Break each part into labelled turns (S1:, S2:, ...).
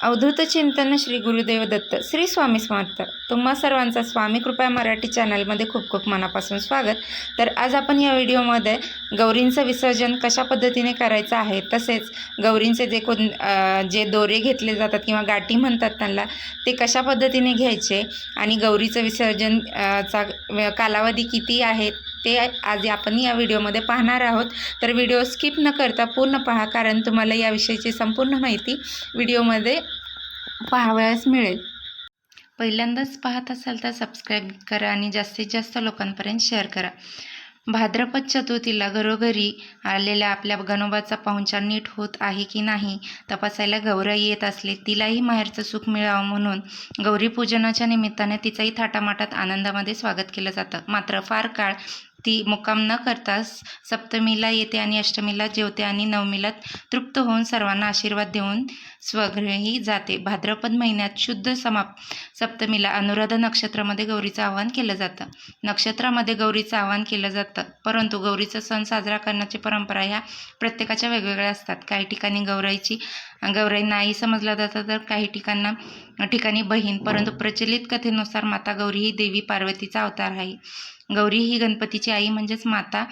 S1: अवधूत चिंतन श्री गुरुदेव दत्त श्री स्वामी समर्थ. तुम्हा सर्वांचा स्वामी कृपया मराठी चॅनलमध्ये खूप खूप मनापासून स्वागत. तर आज आपण या व्हिडिओमध्ये गौरींचं विसर्जन कशा पद्धतीने करायचं आहे तसेच गौरींचे जे कोण जे दोरे घेतले जातात किंवा गाठी म्हणतात त्यांना ते कशा पद्धतीने घ्यायचे आणि गौरीचं विसर्जन चा कालावधी किती आहे ते आज आपण या व्हिडिओमध्ये पाहणार आहोत. तर व्हिडिओ स्किप न करता पूर्ण पहा कारण तुम्हाला याविषयीची संपूर्ण माहिती व्हिडिओमध्ये पाहावयास मिळेल. पहिल्यांदाच पाहत असाल तर सबस्क्राईब करा आणि जास्तीत जास्त लोकांपर्यंत शेअर करा. भाद्रपद चतुर्थीला घरोघरी आलेल्या आपल्या गणोबाचा पाहुणचार नीट होत आहे की नाही तपासायला गौराई येत असली तिलाही माहेरचं सुख मिळावं म्हणून गौरी पूजनाच्या निमित्ताने तिचाही थाटामाटात आनंदामध्ये स्वागत केलं जातं. मात्र फार काळ ती मुक्काम न करताच सप्तमीला येते आणि अष्टमीला जेवते आणि नवमीला तृप्त होऊन सर्वांना आशीर्वाद देऊन स्वग्रही जाते. भाद्रपद महिन्यात शुद्ध समाप सप्तमीला अनुराधा नक्षत्रामध्ये गौरीचं आवाहन केलं जातं. नक्षत्रामध्ये गौरीचं आवाहन केलं जातं. परंतु गौरीचा सण साजरा करण्याची परंपरा ह्या प्रत्येकाच्या वेगवेगळ्या असतात. काही ठिकाणी गौराईची गौराई नाही समजलं जातं तर काही ठिकाणा ठिकाणी बहीण. परंतु प्रचलित कथेनुसार माता गौरी ही देवी पार्वतीचा अवतार आहे. गौरी ही गणपतीची आई म्हणजेच माता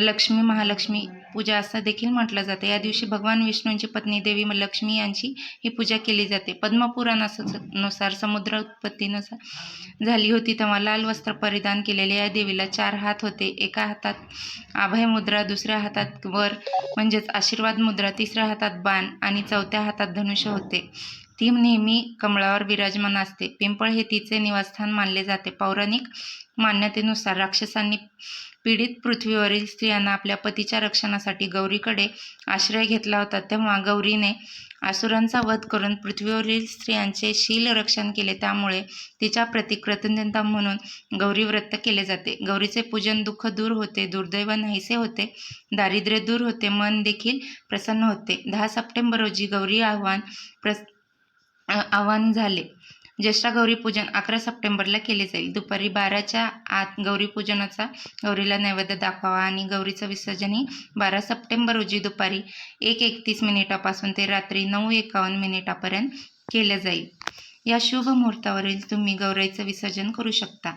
S1: लक्ष्मी महालक्ष्मी पूजा असं देखील म्हटलं जातं. या दिवशी भगवान विष्णूंची पत्नी देवी लक्ष्मी यांची ही पूजा केली जाते. पद्मपुराणानुसार समुद्र उत्पत्तीनुसार झाली होती तेव्हा लाल वस्त्र परिधान केलेल्या या देवीला चार हात होते. एका हातात अभय मुद्रा दुसऱ्या हातात वर म्हणजेच आशीर्वाद मुद्रा तिसऱ्या हातात बाण आणि चौथ्या हातात धनुष्य होते. ती नेहमी कमळावर विराजमान असते. पिंपळ हे तिचे निवासस्थान मानले जाते. पौराणिक मान्यतेनुसार राक्षसांनी पीडित पृथ्वीवरील स्त्रियांना आपल्या पतीच्या रक्षणासाठी गौरीकडे आश्रय घेतला होता. तेव्हा गौरीने आसुरांचा वध करून पृथ्वीवरील स्त्रियांचे शील रक्षण केले. त्यामुळे तिच्या प्रती कृतज्ञता म्हणून गौरी व्रत केले जाते. गौरीचे पूजन दुःख दूर होते दुर्दैव नाहीसे होते दारिद्र्य दूर होते मन देखील प्रसन्न होते. दहा सप्टेंबर रोजी गौरी आव्हान प्रस आवाहन झाले. ज्येष्ठा गौरीपूजन अकरा सप्टेंबरला केले जाईल. दुपारी बाराच्या आत गौरीपूजनाचा गौरीला नैवेद्य दाखवावा आणि गौरीचं विसर्जन ही बारा सप्टेंबर रोजी दुपारी एक एकतीस मिनिटापासून ते रात्री नऊ एकावन्न मिनिटापर्यंत केलं जाईल. या शुभ मुहूर्तावरील तुम्ही गौराईचं विसर्जन करू शकता.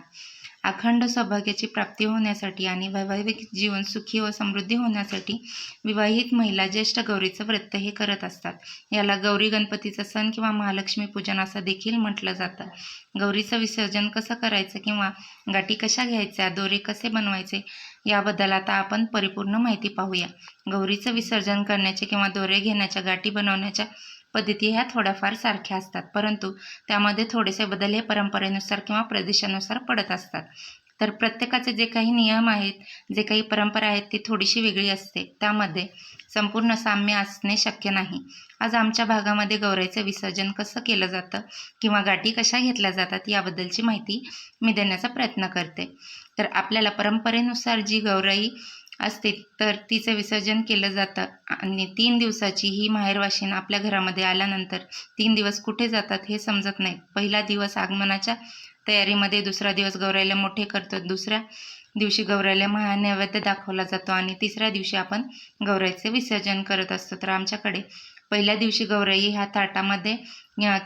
S1: अखंड सौभाग्याची प्राप्ती होण्यासाठी आणि वैवाहिक जीवन सुखी व समृद्धी होण्यासाठी विवाहित महिला ज्येष्ठ गौरीचं व्रत हे करत असतात. याला गौरी गणपतीचा सण किंवा महालक्ष्मी पूजन असं देखील म्हटलं जातं. गौरीचं विसर्जन कसं करायचं किंवा गाठी कशा घ्यायच्या दोरे कसे बनवायचे याबद्दल आता आपण परिपूर्ण माहिती पाहूया. गौरीचं विसर्जन करण्याचे किंवा दोरे घेण्याच्या गाठी बनवण्याच्या पद्धती ह्या थोड्याफार सारख्या असतात. परंतु त्यामध्ये थोडेसे बदल हे परंपरेनुसार किंवा प्रदेशानुसार पडत असतात. तर प्रत्येकाचे जे काही नियम आहेत जे काही परंपरा आहेत ती थोडीशी वेगळी असते. त्यामध्ये संपूर्ण साम्य असणे शक्य नाही. आज आमच्या भागामध्ये गौराईचं विसर्जन कसं केलं जातं किंवा गाठी कशा घेतल्या जातात याबद्दलची माहिती मी देण्याचा प्रयत्न करते. तर आपल्याला परंपरेनुसार जी गौराई असते तर तिचं विसर्जन केलं जातं. आणि तीन दिवसाची ही माहेरवाशीन आपल्या घरामध्ये आल्यानंतर तीन दिवस कुठे जातात हे समजत नाही. पहिला दिवस आगमनाच्या तयारीमध्ये दुसरा दिवस गौरायला मोठे करतो दुसऱ्या दिवशी गौरायला महानैवेद्य दाखवला जातो आणि तिसऱ्या दिवशी आपण गौराईचे विसर्जन करत असतो. तर आमच्याकडे पहिल्या दिवशी गौराई ह्या ताटामध्ये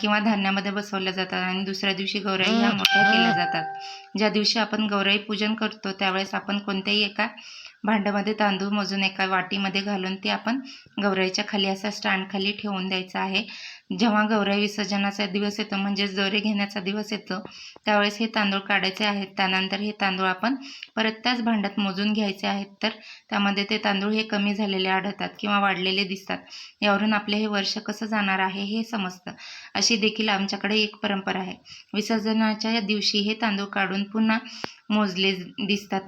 S1: किंवा धान्यामध्ये बसवल्या जातात आणि दुसऱ्या दिवशी गौराई ह्या मोठ्या केल्या जातात. ज्या दिवशी आपण गौराई पूजन करतो त्यावेळेस आपण कोणत्याही एका भांड्यामध्ये तांदूळ मोजून एका वाटीमध्ये घालून ते आपण गौराईच्या खाली असा स्टँडखाली ठेवून द्यायचं आहे. जेव्हा गौराई विसर्जनाचा दिवस येतो म्हणजेच दोरे घेण्याचा दिवस येतो त्यावेळेस हे तांदूळ काढायचे आहेत. त्यानंतर हे तांदूळ आपण परत त्याच भांड्यात मोजून घ्यायचे आहेत. तर त्यामध्ये ते तांदूळ हे कमी झालेले आढळतात किंवा वाढलेले दिसतात. यावरून आपले हे वर्ष कसं जाणार आहे हे समजतं. अशी देखील आमच्याकडे एक परंपरा आहे. विसर्जनाच्या दिवशी हे तांदूळ काढून पुन्हा मोजले दिसतात.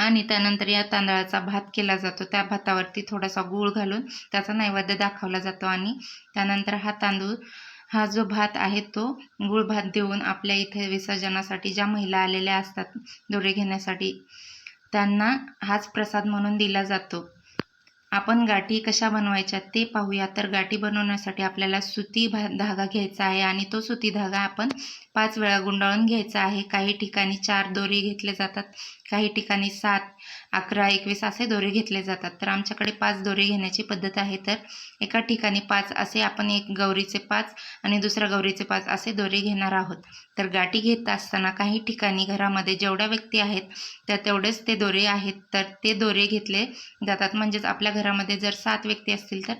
S1: आणि त्यानंतर या तांदळाचा भात केला जातो. त्या भातावरती थोडासा गूळ घालून त्याचा नैवेद्य दाखवला जातो आणि त्यानंतर हा तांदूळ हा जो भात आहे तो गुळ भात देऊन आपल्या इथे विसर्जनासाठी ज्या महिला आलेल्या असतात दोरे घेण्यासाठी त्यांना हाच प्रसाद म्हणून दिला जातो. आपण गाठी कशा बनवायच्या ते पाहूया. तर गाठी बनवण्यासाठी आपल्याला सुती भा धागा घ्यायचा आहे आणि तो सुती धागा आपण पाच वेळा गुंडाळून घ्यायचा आहे. काही ठिकाणी चार दोरे घेतले जातात. काही ठिकाणी सात अकरा एकवीस असे दोरे घेतले जातात. तर आमच्याकडे पाच दोरे घेण्याची पद्धत आहे. तर एका ठिकाणी पाच असे आपण एक गौरीचे पाच आणि दुसऱ्या गौरीचे पाच असे दोरे घेणार आहोत. तर गाठी घेत असताना काही ठिकाणी घरामध्ये जेवढ्या व्यक्ती आहेत त्या तेवढेच ते दोरे आहेत. तर ते दोरे घेतले जातात. म्हणजेच आपल्या घरामध्ये जर सात व्यक्ती असतील तर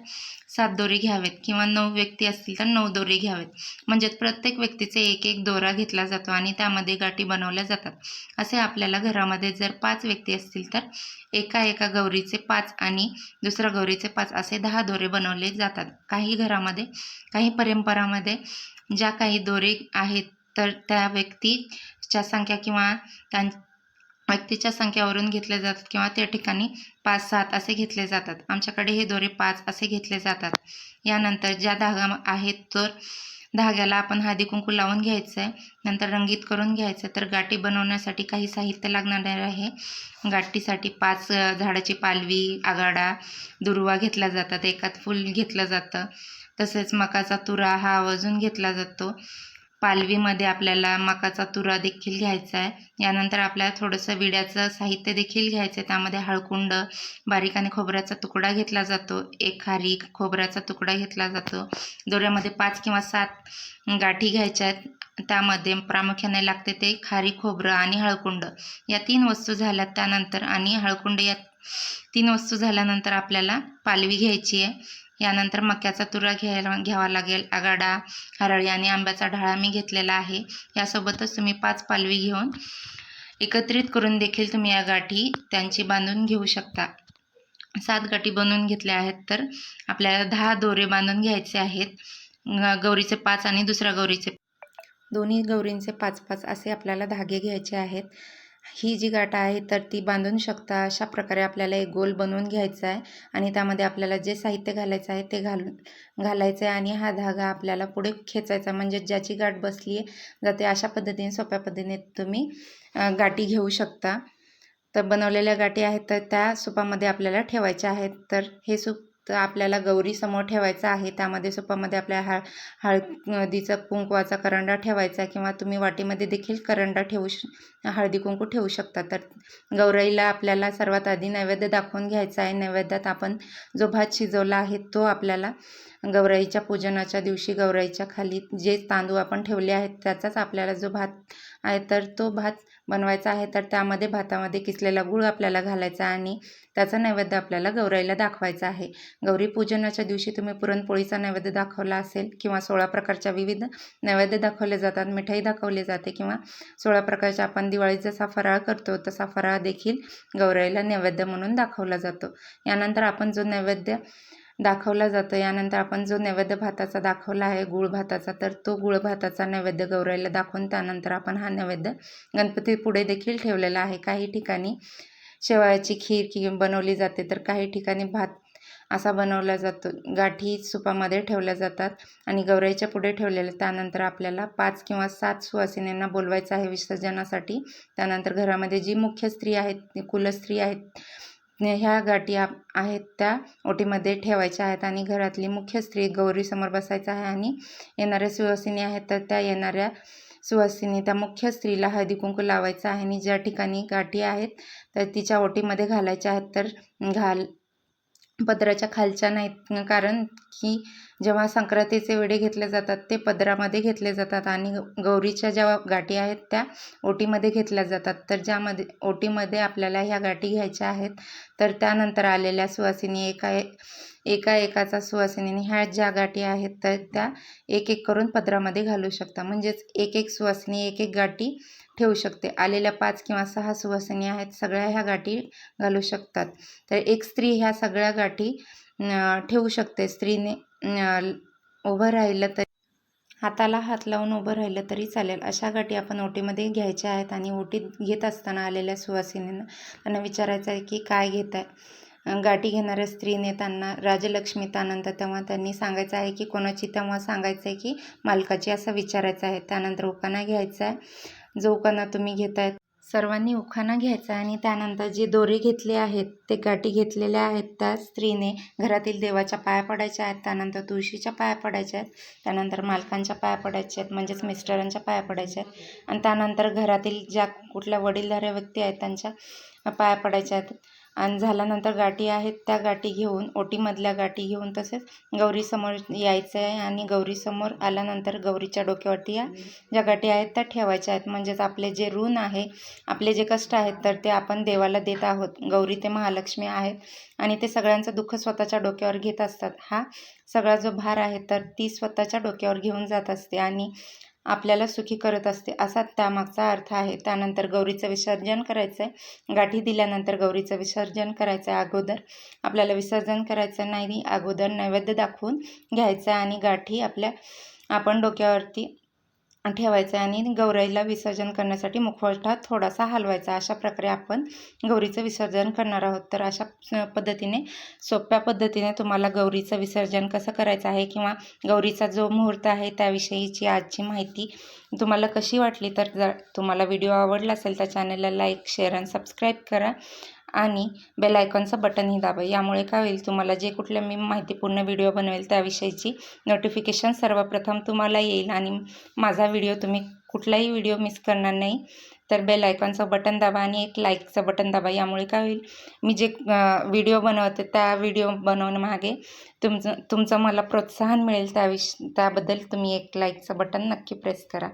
S1: सात दोरे घ्यावेत किंवा नऊ व्यक्ती असतील तर नऊ दोरे घ्यावेत. म्हणजेच प्रत्येक व्यक्तीचे एक एक दोरा घेतला जातो आणि त्यामध्ये गाठी बनवल्या जातात. असे आपल्याला घरामध्ये जर पाच व्यक्ती असतील तर एका एका गौरीचे पाच आणि दुसऱ्या गौरीचे पाच असे दहा दोरे बनवले जातात. काही घरामध्ये काही परंपरामध्ये ज्या काही दोरे आहेत तर त्या व्यक्तीच्या संख्या किंवा त्यां व्यक्तीच्या संख्यावरून घेतले जातात किंवा त्या ठिकाणी पाच सात असे घेतले जातात. आमच्याकडे हे दोरे पाच असे घेतले जातात. यानंतर ज्या धागा आहेत तर धाग्याला आपण हळदी कुंकू लावून घ्यायचं आहे नंतर रंगीत करून घ्यायचं तर गाठी बनवण्यासाठी काही साहित्य लागणार आहे. गाठीसाठी पाच झाडाची पालवी आगाडा दुर्वा घेतला जातात एकात फूल घेतलं जातं. तसेच मकाचा तुरा हा आवर्जून घेतला जातो. पालवीमध्ये आपल्याला मकाचा तुरा देखील घ्यायचा आहे. यानंतर आपल्याला थोडंसं विड्याचं साहित्य देखील घ्यायचं आहे. त्यामध्ये हळकुंड बारीक आणि खोबऱ्याचा तुकडा घेतला जातो. एक खारीक खोबऱ्याचा तुकडा घेतला जातो. दोऱ्यामध्ये पाच किंवा सात गाठी घ्यायच्या आहेत. त्यामध्ये प्रामुख्याने लागते ते खारी खोबरं आणि हळकुंड. या तीन वस्तू झाल्या त्यानंतर आणि हळकुंड या तीन वस्तू झाल्यानंतर आपल्याला पालवी घ्यायची आहे. यानंतर मक्याचा तुरा घ्यायला घ्यावा लागेल. आगाडा हरळी आणि आंब्याचा ढाळा मी घेतलेला आहे. यासोबतच तुम्ही पाच पालवी घेऊन एकत्रित करून देखील तुम्ही या गाठी त्यांची बांधून घेऊ शकता. सात गाठी बनवून घेतल्या आहेत तर आपल्याला दहा दोरे बांधून घ्यायचे आहेत. गौरीचे पाच आणि दुसऱ्या गौरीचे दोन्ही गौरींचे पाच पाच असे आपल्याला धागे घ्यायचे आहेत. ही जी गाठ आहे तर ती बांधून शकता. अशा प्रकारे आपल्याला एक गोल बनवून घ्यायचा आहे आणि त्यामध्ये आपल्याला जे साहित्य घालायचं आहे ते घालून घालायचं आहे आणि हा धागा आपल्याला पुढे खेचायचा म्हणजे ज्याची गाठ बसली आहे जाते अशा पद्धतीने सोप्या पद्धतीने तुम्ही गाठी घेऊ शकता. तर बनवलेल्या गाठी आहेत तर त्या सुपामध्ये आपल्याला ठेवायच्या आहेत. तर हे सूप तर आपल्याला गौरीसमोर ठेवायचा आहे. त्यामध्ये सुपामध्ये आपल्या हळ हळदीचा कुंकवाचा करंडा ठेवायचा किंवा तुम्ही वाटीमध्ये देखील करंडा ठेवू श हळदी कुंकू ठेवू शकता. तर गौराईला आपल्याला सर्वात आधी नैवेद्य दाखवून घ्यायचा आहे. नैवेद्यात आपण जो भात शिजवला आहे तो आपल्याला गौराईच्या पूजनाच्या दिवशी गौराईच्या खाली जे तांदूळ आपण ठेवले आहेत त्याचाच आपल्याला जो भात आहे तर तो भात बनवायचा आहे तर त्यामध्ये भातामध्ये किसलेला गूळ आपल्याला घालायचा आणि त्याचा नैवेद्य आपल्याला गौराईला दाखवायचा आहे. गौरी पूजनाच्या दिवशी तुम्ही पुरणपोळीचा नैवेद्य दाखवला असेल किंवा सोळा प्रकारच्या विविध नैवेद्य दाखवले जातात मिठाई दाखवली जाते किंवा सोळा प्रकारच्या आपण दिवाळीत जसा फराळ करतो तसा फराळ देखील गौराईला नैवेद्य म्हणून दाखवला जातो. यानंतर आपण जो नैवेद्य दाखवला जातो. यानंतर आपण जो नैवेद्य भाताचा दाखवला आहे गुळ भाताचा तर तो गुळ भाताचा नैवेद्य गौराईला दाखवून त्यानंतर आपण हा नैवेद्य गणपती पुढे देखील ठेवलेला आहे. काही ठिकाणी शेवयाची खीर की बनवली जाते तर काही ठिकाणी भात असा बनवला जातो. गाठी सुपामध्ये ठेवल्या जातात आणि गौराईच्या पुढे ठेवलेल्या त्यानंतर आपल्याला पाच किंवा सात सुवासिनींना बोलवायचं आहे विसर्जनासाठी. त्यानंतर घरामध्ये जी मुख्य स्त्री आहेत कुलस्त्री आहेत ह्या गाठी आप आहेत त्या ओटीमध्ये ठेवायच्या आहेत आणि घरातली मुख्य स्त्री गौरीसमोर बसायचं आहे आणि येणाऱ्या सुवासिनी आहेत तर त्या येणाऱ्या सुवासिनी त्या मुख्य स्त्रीला हळदी कुंकू लावायचं आहे आणि ज्या ठिकाणी गाठी आहेत तर तिच्या ओटीमध्ये घालायच्या आहेत तर घाल पदराच्या खालच्या नाहीत. कारण की जेव्हा संक्रांतीचे वेढे घेतले जातात ते पदरामध्ये घेतले जातात आणि गौरीच्या ज्या गाठी आहेत त्या ओटीमध्ये घेतल्या जातात. तर ज्यामध्ये ओटीमध्ये आपल्याला ह्या गाठी घ्यायच्या आहेत तर त्यानंतर आलेल्या सुवासिनी एका एका एकाचा सुवासिनीने ह्या ज्या गाठी आहेत तर त्या एक एक करून पदरामध्ये घालू शकता. म्हणजेच एक एक सुवासिनी एक एक गाठी ठेवू शकते. आलेल्या पाच किंवा सहा सुवासिनी आहेत सगळ्या ह्या गाठी घालू शकतात. तर एक स्त्री ह्या सगळ्या गाठी ठेवू शकते. स्त्रीने उभं राहिलं तरी हाताला हात लावून उभं राहिलं तरी चालेल. अशा गाठी आपण ओटीमध्ये घ्यायच्या आहेत आणि ओटीत घेत असताना आलेल्या सुवासिनींना त्यांना विचारायचं आहे की काय घेत आहे गाठी घेणाऱ्या स्त्रीने त्यांना राजलक्ष्मी त्यानंतर तेव्हा त्यांनी सांगायचं आहे की कोणाची तेव्हा सांगायचं आहे की मालकाची असं विचारायचं आहे. त्यानंतर उकाना घ्यायचा आहे. जो उखाणा तुम्ही आहेत सर्वांनी उखाणा घ्यायचा आणि त्यानंतर जे दोरे घेतले आहेत ते गाठी घेतलेल्या आहेत त्या स्त्रीने घरातील देवाच्या पाया पडायच्या आहेत त्यानंतर तुळशीच्या पाया पडायच्या आहेत त्यानंतर मालकांच्या पाया पडायच्या आहेत म्हणजेच मिस्टरांच्या पाया पडायच्या आहेत. आणि त्यानंतर घरातील ज्या कुठल्या वडीलधाऱ्या व्यक्ती आहेत त्यांच्या पाया पडायच्या आहेत आणि झाल्यानंतर गाठी आहेत त्या गाठी घेऊन ओटीमधल्या गाठी घेऊन तसेच गौरीसमोर यायचं आहे आणि गौरीसमोर आल्यानंतर गौरीच्या डोक्यावरती या ज्या गाठी आहेत त्या ठेवायच्या आहेत. म्हणजेच आपले जे ऋण आहे आपले जे कष्ट आहेत तर ते आपण देवाला देत आहोत. गौरी ते महालक्ष्मी आहेत आणि ते सगळ्यांचं दुःख स्वतःच्या डोक्यावर घेत असतात. हा सगळा जो भार आहे तर ती स्वतःच्या डोक्यावर घेऊन जात असते आणि आपल्याला सुखी करत असते असा त्यामागचा अर्थ आहे. त्यानंतर गौरीचं विसर्जन करायचं आहे गाठी दिल्यानंतर गौरीचं विसर्जन करायचं आहे अगोदर. आपल्याला विसर्जन करायचं नाही अगोदर नैवेद्य दाखवून घ्यायचं आहे आणि गाठी आपल्या आपण डोक्यावरती ठेवायचं आहे आणि गौराईला विसर्जन करण्यासाठी मुखवटा थोडासा हलवायचा. अशा प्रकारे आपण गौरीचं विसर्जन करणार आहोत. तर अशा पद्धतीने सोप्या पद्धतीने तुम्हाला गौरीचं विसर्जन कसं करायचं आहे किंवा गौरीचा जो मुहूर्त आहे त्याविषयीची आजची माहिती तुम्हाला कशी वाटली तर जर तुम्हाला व्हिडिओ आवडला असेल तर चॅनलला लाईक शेअर आणि सबस्क्राईब करा. आणि बेल आयकॉनचं बटनही दाबा. यामुळे काय होईल तुम्हाला जे कुठल्या मी माहितीपूर्ण व्हिडिओ बनवेल त्याविषयीची नोटिफिकेशन सर्वप्रथम तुम्हाला येईल आणि माझा व्हिडिओ तुम्ही कुठलाही व्हिडिओ मिस करणार नाही. तर बेल आयकॉनचं बटन दाबा आणि एक लाईकचं बटन दाबा. यामुळे काय होईल मी जे व्हिडिओ बनवते त्या व्हिडिओ बनवण्यामागे तुमचं तुमचं मला प्रोत्साहन मिळेल त्याविष त्याबद्दल तुम्ही एक लाईकचं बटन नक्की प्रेस करा.